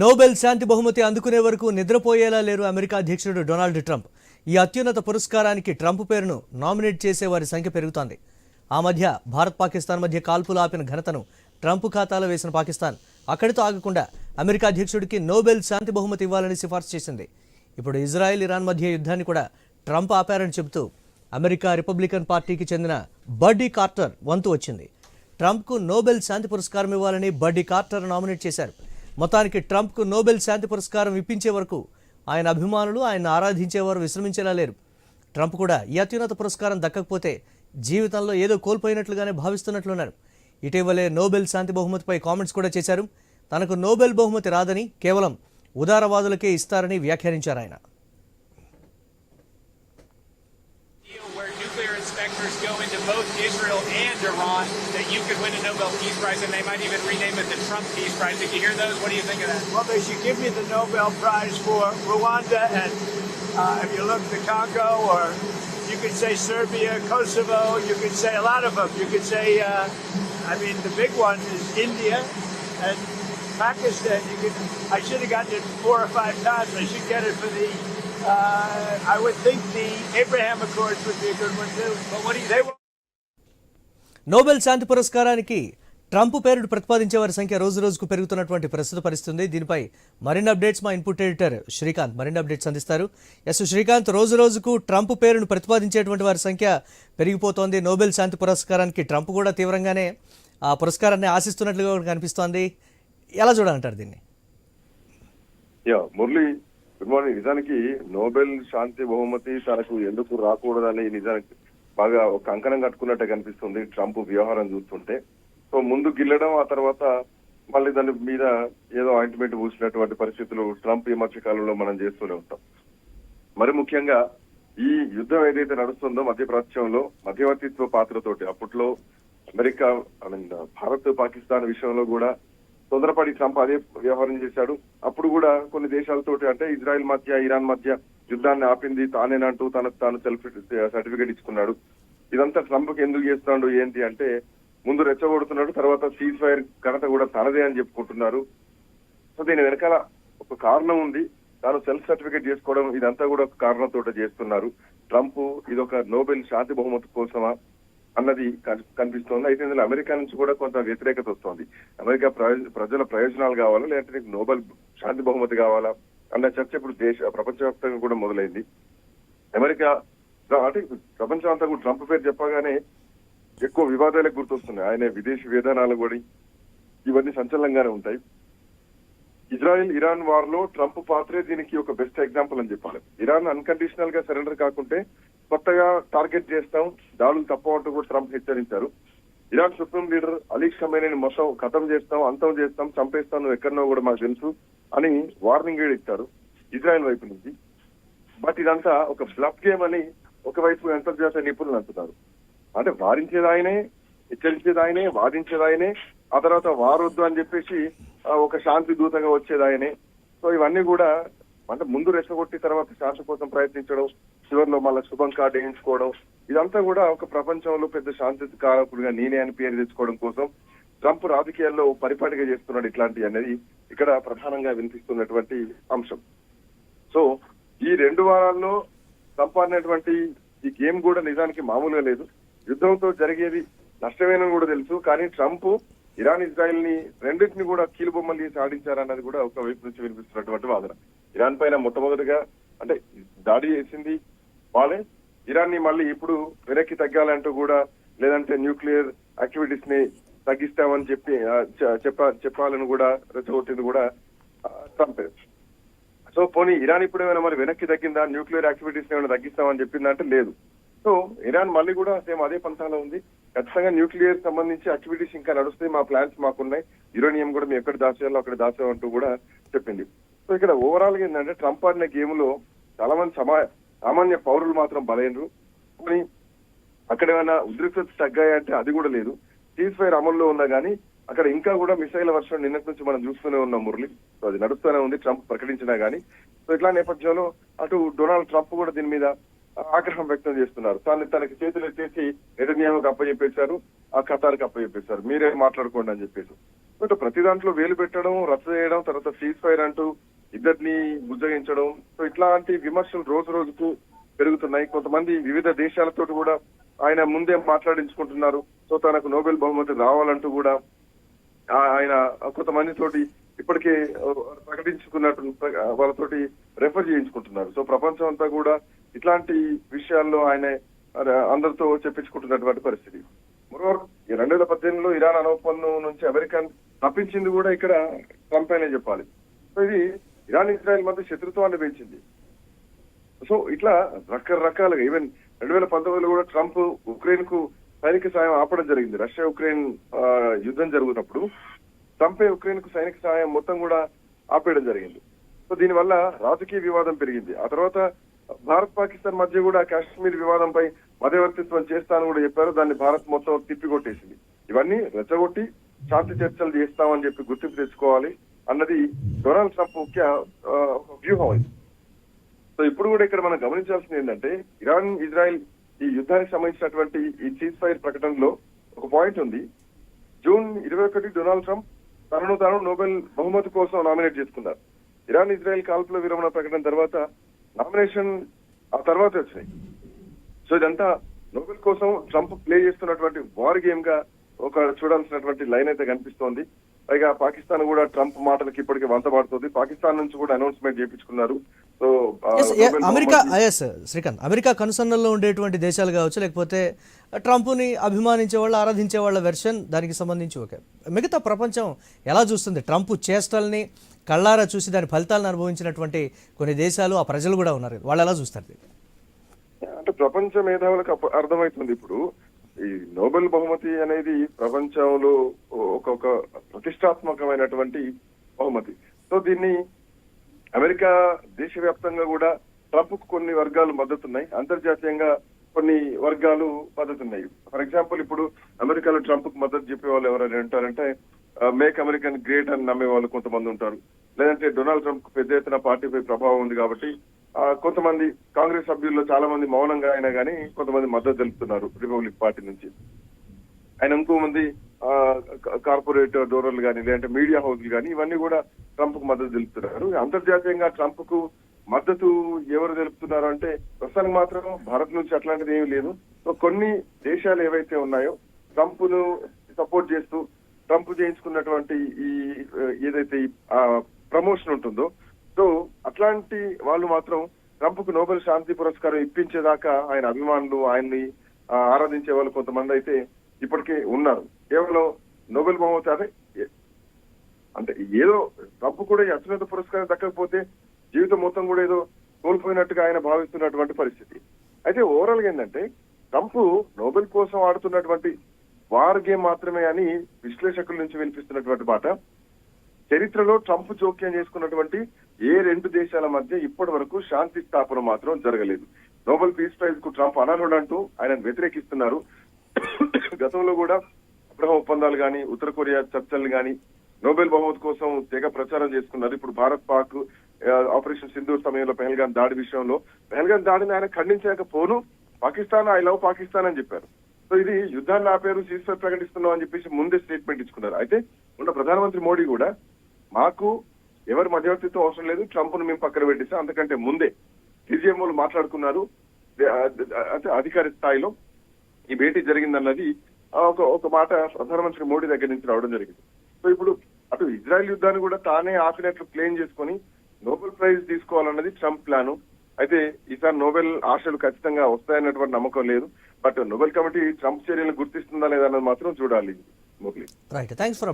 Nobel శాంతి బహుమతి అందుకునే వరకు నిద్రపోయేలా లేరు అమెరికా అధ్యక్షుడు డొనాల్డ్ ట్రంప్. ఈ అత్యున్నత పురస్కారానికి ట్రంప్ పేరును నామినేట్ చేసే వారి సంఖ్య పెరుగుతోంది. ఆ మధ్య భారత్ పాకిస్తాన్ మధ్య కాల్పులు ఆపిన ఘనతను ట్రంప్ ఖాతాలో వేసిన పాకిస్తాన్ అక్కడితో ఆగకుండా అమెరికా అధ్యక్షుడికి నోబెల్ శాంతి బహుమతి ఇవ్వాలని సిఫార్సు చేసింది. ఇప్పుడు ఇజ్రాయెల్ ఇరాన్ మధ్య యుద్ధాన్ని కూడా ట్రంప్ ఆపారని చెబుతూ అమెరికా రిపబ్లికన్ పార్టీకి చెందిన బడ్డీ కార్టర్ వంతు వచ్చింది. ట్రంప్కు నోబెల్ శాంతి పురస్కారం ఇవ్వాలని బడ్డీ కార్టర్ నామినేట్ చేశారు. మొత్తానికి ట్రంప్కు నోబెల్ శాంతి పురస్కారం ఇప్పించే వరకు ఆయన అభిమానులు ఆయన ఆరాధించేవారు విశ్రమించేలా లేరు. ట్రంప్ కూడా ఈ అత్యున్నత పురస్కారం దక్కకపోతే జీవితంలో ఏదో కోల్పోయినట్లుగానే భావిస్తున్నట్లున్నారు. ఇటీవలే నోబెల్ శాంతి బహుమతిపై కామెంట్స్ కూడా చేశారు. తనకు నోబెల్ బహుమతి రాదని కేవలం ఉదారవాదులకే ఇస్తారని వ్యాఖ్యానించారు ఆయన. Israel Iran, that you could win a Nobel Peace Prize, and they might even rename it the Trump Peace Prize. Did you hear those? What do you think of that? Well, they should give me the Nobel Prize for Rwanda and uh, if you look the Congo, or you could say Serbia, Kosovo, you could say a lot of them. You could say, uh, I mean, the big one is India and Pakistan. You could, I should have gotten it four or five times. I should get it for the. Uh, I would think the Abraham Accords would be a good one too. But what do you? They were. Nobel శాంతి పురస్కారానికి Trump పేరును ప్రతిపాదించే వారి సంఖ్య రోజు రోజుకు పెరుగుతున్నటువంటి ప్రస్తుత పరిస్థితుంది. దీనిపై మరిన్ని అప్డేట్స్ మా ఇన్పుట్ ఎడిటర్ శ్రీకాంత్ మరిన్ని అప్డేట్స్ అందిస్తారు. ఎస్ శ్రీకాంత్ రోజు రోజుకు ట్రంప్ పేరును ప్రతిపాదించేటువంటి వారి సంఖ్య పెరిగిపోతోంది. నోబెల్ శాంతి పురస్కారానికి ట్రంప్ కూడా తీవ్రంగానే ఆ పురస్కారాన్ని ఆశిస్తున్నట్లుగా కనిపిస్తోంది. ఎలా చూడాలంటారు దీన్ని? Yeah Murali good morning. నిజానికి నోబెల్ శాంతి బహుమతి తనకు ఎందుకు రాకూడదని నిజానికి బాగా ఒక అంకణం కట్టుకున్నట్టే కనిపిస్తుంది ట్రంప్ వ్యవహారం చూస్తుంటే. సో ముందు గిల్లడం ఆ తర్వాత మళ్ళీ దాని మీద ఏదో ఆయింట్మెంట్ పూసినటువంటి పరిస్థితులు ట్రంప్ ఈ మధ్య కాలంలో మనం చేస్తూనే ఉంటాం. మరి ముఖ్యంగా ఈ యుద్ధం ఏదైతే నడుస్తుందో మధ్యప్రాచ్యంలో మధ్యవర్తిత్వ పాత్రతోటి అప్పట్లో అమెరికా భారత్ పాకిస్తాన్ విషయంలో కూడా తొందరపడి ట్రంప్ అదే వ్యవహారం చేశాడు. అప్పుడు కూడా కొన్ని దేశాలతోటి అంటే ఇజ్రాయెల్ మధ్య ఇరాన్ మధ్య యుద్ధాన్ని ఆపింది తానేనంటూ తనకు తాను సెల్ఫ్ సర్టిఫికేట్ ఇచ్చుకున్నాడు. ఇదంతా ట్రంప్ ఎందుకు చేస్తున్నాడు ఏంటి అంటే ముందు రెచ్చగొడుతున్నాడు తర్వాత సీజ్ ఫైర్ ఘనత కూడా తనదే అని చెప్పుకుంటున్నారు. సో దీని వెనకాల ఒక కారణం ఉంది. తాను సెల్ఫ్ సర్టిఫికేట్ చేసుకోవడం ఇదంతా కూడా ఒక కారణంతో చేస్తున్నారు. ట్రంప్ ఇది ఒక నోబెల్ శాంతి బహుమతి కోసమా అన్నది కనిపిస్తోంది. అయితే ఇందులో అమెరికా నుంచి కూడా కొంత వ్యతిరేకత వస్తోంది. అమెరికా ప్రజల ప్రయోజనాలు కావాలా లేదంటే నీకు నోబెల్ శాంతి బహుమతి కావాలా? అన్న చర్చ ఇప్పుడు దేశ ప్రపంచవ్యాప్తంగా కూడా మొదలైంది. అమెరికా అంటే ప్రపంచం అంతా కూడా ట్రంప్ పేరు చెప్పగానే ఎక్కువ వివాదాలకు గుర్తొస్తున్నాయి. ఆయన విదేశీ విధానాలు కూడా ఇవన్నీ సంచలనంగానే ఉంటాయి. ఇజ్రాయెల్ ఇరాన్ వార్లో ట్రంప్ పాత్రే దీనికి ఒక బెస్ట్ ఎగ్జాంపుల్ అని చెప్పాలి. ఇరాన్ అన్కండిషనల్గా సరెండర్ కాకుంటే కొత్తగా టార్గెట్ చేస్తాం దాడులు తప్పవంటూ కూడా ట్రంప్ హెచ్చరించారు. ఇరాన్ సుప్రీం లీడర్ అలీ ఖమేనీని మొత్తం ఖతం చేస్తాం అంతం చేస్తాం చంపేస్తాం నువ్వు ఎక్కడనో కూడా మాకు తెలుసు అని వార్నింగ్ ఇచ్చారు ఇజ్రాయెల్ వైపు నుంచి. బట్ ఇదంతా ఒక బ్లఫ్ గేమ్ అని ఒకవైపు అంతర్జాతీయ నిపుణులు అంటున్నారు. అంటే వారించేది ఆయనే హెచ్చరించేది ఆయనే వాదించేది ఆయనే ఆ తర్వాత వారొద్దు అని చెప్పేసి ఒక శాంతి దూతంగా వచ్చేది ఆయనే సో ఇవన్నీ కూడా అంటే ముందు రెచ్చగొట్టి తర్వాత శాంతి కోసం ప్రయత్నించడం చివరిలో మళ్ళీ శుభం కార్డు వేయించుకోవడం ఇదంతా కూడా ఒక ప్రపంచంలో పెద్ద శాంతి కారకుడుగా నేనే అని పేరు తెచ్చుకోవడం కోసం ట్రంప్ రాజకీయాల్లో పరిపాటిగా చేస్తున్నాడు ఇట్లాంటి అనేది ఇక్కడ ప్రధానంగా వినిపిస్తున్నటువంటి అంశం. సో ఈ రెండు వారాల్లో ట్రంప్ ఈ గేమ్ కూడా నిజానికి మామూలుగా లేదు. యుద్ధంతో జరిగేది నష్టమేనని కూడా తెలుసు. కానీ ట్రంప్ ఇరాన్ ఇజ్రాయెల్ని రెండింటిని కూడా కీలుబొమ్మలు తీసి ఆడించారన్నది కూడా ఒక వైపు నుంచి వినిపిస్తున్నటువంటి వాదన. ఇరాన్ పైన మొట్టమొదటిగా అంటే దాడి చేసింది వాళ్ళే. ఇరాన్ని మళ్ళీ ఇప్పుడు వెనక్కి తగ్గాలంటూ కూడా లేదంటే న్యూక్లియర్ యాక్టివిటీస్ని తగ్గిస్తామని చెప్పి చెప్ప చెప్పాలని కూడా రెచ్చగొట్టింది కూడా ట్రంప్. సో పోనీ ఇరాన్ ఇప్పుడు ఏమైనా మరి వెనక్కి తగ్గిందా? న్యూక్లియర్ యాక్టివిటీస్ ఏమైనా తగ్గిస్తామని చెప్పిందంటే లేదు. సో ఇరాన్ మళ్ళీ కూడా సేమ్ అదే పంథాలో ఉంది. ఖచ్చితంగా న్యూక్లియర్ సంబంధించి యాక్టివిటీస్ ఇంకా నడుస్తాయి. మా ప్లాన్స్ మాకున్నాయి. యురేనియం కూడా మేము ఎక్కడ దాచేయాలో అక్కడ దాచామంటూ కూడా చెప్పింది. సో ఇక్కడ ఓవరాల్గా ఏంటంటే ట్రంప్ ఆడిన గేమ్లో చాలా మంది సమా సామాన్య పౌరులు మాత్రం బలైనరు కానీ అక్కడ ఏమైనా ఉద్రిక్తత తగ్గాయంటే అది కూడా లేదు. సీజ్ ఫైర్ అమల్లో ఉన్నా కానీ అక్కడ ఇంకా కూడా మిసైల్ వర్షం నిన్నటి నుంచి మనం చూస్తూనే ఉన్నాం మురళి. సో అది నడుస్తూనే ఉంది ట్రంప్ ప్రకటించినా గానీ. సో ఇట్లా నేపథ్యంలో అటు డొనాల్డ్ ట్రంప్ కూడా దీని మీద ఆగ్రహం వ్యక్తం చేస్తున్నారు. తాను తనకి చేతులు ఎత్తేసి నెతన్యాహుకు అప్పచెప్పేశారు ఆ ఖతార్కి అప్పచెప్పేశారు మీరే మాట్లాడుకోండి అని చెప్పేసి. బట్ ప్రతి దాంట్లో వేలు పెట్టడం రద్దు చేయడం తర్వాత సీజ్ ఫైర్ అంటూ ఇద్దరిని బుజ్జగించడం. సో ఇట్లాంటి విమర్శలు రోజు రోజుకు పెరుగుతున్నాయి. కొంతమంది వివిధ దేశాలతో కూడా ఆయన ముందే మాట్లాడించుకుంటున్నారు. సో తనకు నోబెల్ బహుమతి రావాలంటూ కూడా ఆయన కొంతమంది తోటి ఇప్పటికే ప్రకటించుకున్నట్టు వాళ్ళతోటి రెఫర్ చేయించుకుంటున్నారు. సో ప్రపంచం అంతా కూడా ఇట్లాంటి విషయాల్లో ఆయన అందరితో చెప్పించుకుంటున్నటువంటి పరిస్థితి. మరోవర్ రెండు వేల పద్దెనిమిదిలో ఇరాన్ అణు నుంచి అమెరికా తప్పించింది కూడా ఇక్కడ ట్రంప్ అనే చెప్పాలి. సో ఇది ఇరాన్ ఇజ్రాయెల్ మధ్య శత్రుత్వాన్ని పెంచింది. సో ఇట్లా రకరకాలుగా ఈవెన్ రెండు వేల పంతొమ్మిదిలో కూడా ట్రంప్ ఉక్రెయిన్కు సైనిక సాయం ఆపడం జరిగింది. రష్యా ఉక్రెయిన్ ఆ, యుద్ధం జరుగుతున్నప్పుడు చంపే ఉక్రెయిన్కు సైనిక సాయం మొత్తం కూడా ఆపేయడం జరిగింది. సో దీనివల్ల రాజకీయ వివాదం పెరిగింది. ఆ తర్వాత భారత్ పాకిస్తాన్ మధ్య కూడా కాశ్మీర్ వివాదంపై మధ్యవర్తిత్వం చేస్తానని కూడా చెప్పారు. దాన్ని భారత్ మొత్తం తిప్పికొట్టేసింది. ఇవన్నీ రెచ్చగొట్టి శాంతి చర్చలు చేస్తామని చెప్పి గుర్తింపు తెచ్చుకోవాలి అన్నది డొనాల్డ్ ట్రంప్ ముఖ్య ఆ, వ్యూహం ఇది. సో ఇప్పుడు కూడా ఇక్కడ మనం గమనించాల్సింది ఏంటంటే ఇరాన్ ఇజ్రాయెల్ ఈ యుద్ధానికి సంబంధించినటువంటి ఈ సీజ్ ఫైర్ ప్రకటనలో ఒక పాయింట్ ఉంది. జూన్ ఇరవై ఒకటి డొనాల్డ్ ట్రంప్ తనను తాను నోబెల్ బహుమతి కోసం నామినేట్ చేసుకున్నారు. ఇరాన్ ఇజ్రాయెల్ కాల్పుల విరమణ ప్రకటన తర్వాత నామినేషన్ ఆ తర్వాత వచ్చినాయి. సో ఇదంతా నోబెల్ కోసం ట్రంప్ ప్లే చేస్తున్నటువంటి వార్ గేమ్గా ఒక చూడాల్సినటువంటి లైన్ అయితే కనిపిస్తోంది. పైగా పాకిస్తాన్ కూడా ట్రంప్ మాటలకి ఇప్పటికే వంతబాడుతుంది పాకిస్తాన్ నుంచి కూడా అనౌన్స్మెంట్ చేయించుకున్నారు. అమెరికా ఎస్ శ్రీకాంత్ అమెరికా కనుసన్నల్లో ఉండేటువంటి దేశాలు కావచ్చు లేకపోతే ట్రంప్ని అభిమానించే వాళ్ళు ఆరాధించే వాళ్ళ వెర్షన్ దానికి సంబంధించి ఓకే మిగతా ప్రపంచం ఎలా చూస్తుంది? ట్రంప్ చేష్టల్ని కళ్ళారా చూసి దాని ఫలితాలను అనుభవించినటువంటి కొన్ని దేశాలు ఆ ప్రజలు కూడా ఉన్నారు. వాళ్ళు ఎలా చూస్తారు? అంటే ప్రపంచ మేధావులకు అర్థమవుతుంది ఇప్పుడు. ఈ నోబెల్ బహుమతి అనేది ప్రపంచంలో ఒక్కొక్క ప్రతిష్టాత్మకమైనటువంటి బహుమతి. సో దీన్ని అమెరికా దేశవ్యాప్తంగా కూడా ట్రంప్ కొన్ని వర్గాలు మద్దతున్నాయి. అంతర్జాతీయంగా కొన్ని వర్గాలు మద్దతున్నాయి. ఫర్ ఎగ్జాంపుల్ ఇప్పుడు అమెరికాలో ట్రంప్కు మద్దతు చెప్పే వాళ్ళు ఎవరైనా ఉంటారంటే మేక్ అమెరికన్ గ్రేట్ అని నమ్మే వాళ్ళు కొంతమంది ఉంటారు. లేదంటే డొనాల్డ్ ట్రంప్కు పెద్ద ఎత్తున పార్టీపై ప్రభావం ఉంది కాబట్టి కొంతమంది కాంగ్రెస్ సభ్యుల్లో చాలా మంది మౌనంగా అయినా కానీ కొంతమంది మద్దతు తెలుపుతున్నారు రిపబ్లిక్ పార్టీ నుంచి. ఆయన ఇంకో మంది ఆ, కార్పొరేట్ డోనర్లు కానీ లేదంటే మీడియా హౌస్లు కానీ ఇవన్నీ కూడా ట్రంప్కు మద్దతు తెలుపుతున్నారు. అంతర్జాతీయంగా ట్రంప్కు మద్దతు ఎవరు తెలుపుతున్నారు అంటే ప్రస్తుతానికి మాత్రం భారత్ నుంచి అట్లాంటిది ఏమీ లేదు. సో కొన్ని దేశాలు ఏవైతే ఉన్నాయో ట్రంప్ను సపోర్ట్ చేస్తూ ట్రంప్ చేయించుకున్నటువంటి ఈ ఏదైతే ప్రమోషన్ ఉంటుందో సో అట్లాంటి వాళ్ళు మాత్రం ట్రంప్కు నోబెల్ శాంతి పురస్కారం ఇప్పించేదాకా ఆయన అభిమానులు ఆయన్ని ఆరాధించే వాళ్ళు కొంతమంది అయితే ఇప్పటికే ఉన్నారు. కేవలం నోబెల్ బహుమతి అదే అంటే ఏదో ట్రంప్ కూడా అత్యున్నత పురస్కారం దక్కకపోతే జీవితం మొత్తం కూడా ఏదో కోల్పోయినట్టుగా ఆయన భావిస్తున్నటువంటి పరిస్థితి. అయితే ఓవరాల్గా ఏంటంటే ట్రంప్ నోబెల్ కోసం ఆడుతున్నటువంటి వార్ గేమ్ మాత్రమే అని విశ్లేషకుల నుంచి వినిపిస్తున్నటువంటి మాట. చరిత్రలో ట్రంప్ జోక్యం చేసుకున్నటువంటి ఏ రెండు దేశాల మధ్య ఇప్పటి వరకు శాంతి స్థాపన మాత్రం జరగలేదు. నోబెల్ పీస్ ప్రైజ్కు ట్రంప్ అనర్హుడు అంటూ ఆయన వ్యతిరేకిస్తున్నారు. గతంలో కూడా అబ్రహం ఒప్పందాలు కానీ ఉత్తర కొరియా చర్చలు కానీ నోబెల్ బహుమతి కోసం తెగ ప్రచారం చేసుకున్నారు. ఇప్పుడు భారత్ పాక్ ఆపరేషన్ సింధూర్ సమయంలో పెహల్గాన్ దాడి విషయంలో. పెహల్గాన్ దాడిని ఆయన ఖండించకపోను పాకిస్తాన్ ఐ లవ్ పాకిస్తాన్ అని చెప్పారు. సో ఇది యుద్ధాన్ని ఆపేరు సీజ్ ప్రకటిస్తున్నాం అని చెప్పేసి ముందే స్టేట్మెంట్ ఇచ్చుకున్నారు. అయితే ఉన్న ప్రధానమంత్రి మోడీ కూడా మాకు ఎవరి మధ్యవర్తిత్వం అవసరం లేదు ట్రంప్ను మేము పక్కన పెట్టేసాం. అంతకంటే ముందే టీజీఎంఓలు మాట్లాడుకున్నారు. అంటే అధికార స్థాయిలో ఈ భేటీ జరిగిందన్నది ఒక ఒక మాట ప్రధానమంత్రి మోడీ దగ్గర నుంచి రావడం జరిగింది. సో ఇప్పుడు అటు ఇజ్రాయెల్ యుద్ధాన్ని కూడా తానే ఆపినట్లు క్లెయిమ్ చేసుకొని నోబెల్ ప్రైజ్ తీసుకోవాలన్నది ట్రంప్ ప్లాను. అయితే ఈసారి నోబెల్ ఆశలు ఖచ్చితంగా వస్తాయన్నటువంటి నమ్మకం లేదు. బట్ నోబెల్ కమిటీ ట్రంప్ చర్యలను గుర్తిస్తుందా లేదన్నది మాత్రం చూడాలి. మురళి. Right for